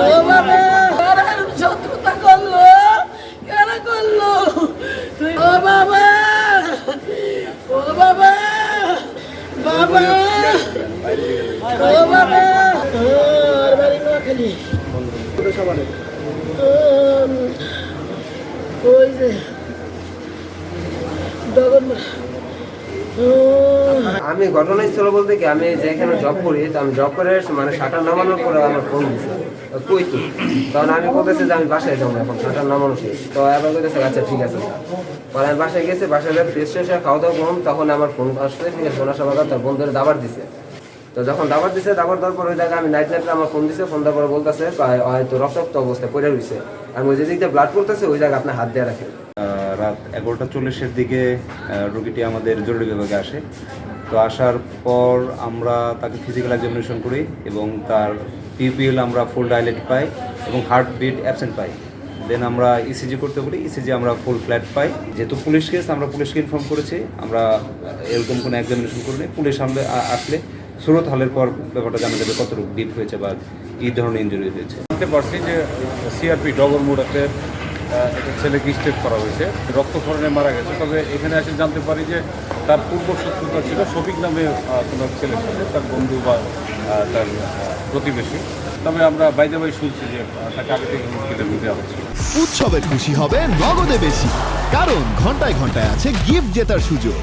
ও শত্রুতা করল কারা করল ও বাবা ও বাবা বাবা ও বাবা আর বাড়ি ওই যে ডগনমা আমি ঘটনাস্থল বলতে কি, আমি যেখানে জব করি, তো আমি জব করে মানে শাটার নামানোর পরে আমার ফোন দিছে। কই তুই? তখন আমি বলতেছি যে আমি বাসায় যাব এখন, শাটার নামানো শেষ। তো এবার বলতেছে আচ্ছা ঠিক আছে পরে আমি বাসায় গেছি, বাসায় ফ্রেশ ফ্রেশ খাওয়া দাওয়া করুন তখন আমার ফোন আসছে, ঠিক আছে ফোন আসার তার বন্ধুরা দাবার দিছে। তো যখন দাবার দিছে, দাবার দেওয়ার পর ওই জায়গায় আমি নাইট নাইটে আমার ফোন দিছে। ফোন দেওয়ার পরে বলতেছে হয়তো রক্তাক্ত অবস্থায় পড়ে রয়েছে আর ওই যে দিক দিয়ে ব্লাড পড়তেছে, ওই জায়গায় আপনার হাত দিয়ে রাখেন। রাত এগারোটা চল্লিশের দিকে রোগীটি আমাদের জরুরি বিভাগে আসে। তো আসার পর আমরা তাকে ফিজিক্যাল এক্সামিনেশন করি এবং তার পিপিএল আমরা ফুল ডাইলেট পাই এবং হার্ট বিট অ্যাবসেন্ট পাই। দেন আমরা ইসিজি করতে বলি ইসিজি আমরা ফুল ফ্ল্যাট পাই। যেহেতু পুলিশ কেস আমরা পুলিশকে ইনফর্ম করেছি। আমরা এরকম কোনো এক্সামিনেশন করিনি। পুলিশ আমলে আসলে সুরত হলের পর ব্যাপারটা জানা যাবে কতটুকু ডিপ হয়েছে বা কী ধরনের ইঞ্জুরি হয়েছে। জানতে পারছি যে সিআরপি মোড়াতে একটা ছেলেকে স্টেপ করা হয়েছে। রক্তক্ষরণে মারা গেছে। তবে এখানে এসে জানতে পারি যে তার পূর্ব শত্রুতা ছিল শফিক নামে কোনো ছেলে সাথে, তার বন্ধু বা তার প্রতিবেশী। তবে আমরা বাইরে বাই শুনছি যে তাকে আগে থেকে হুমকিতে দেওয়া হচ্ছে উৎসবের খুশি হবে নগদে বেশি। কারণ ঘন্টায় ঘন্টায় আছে গিফট জেতার সুযোগ।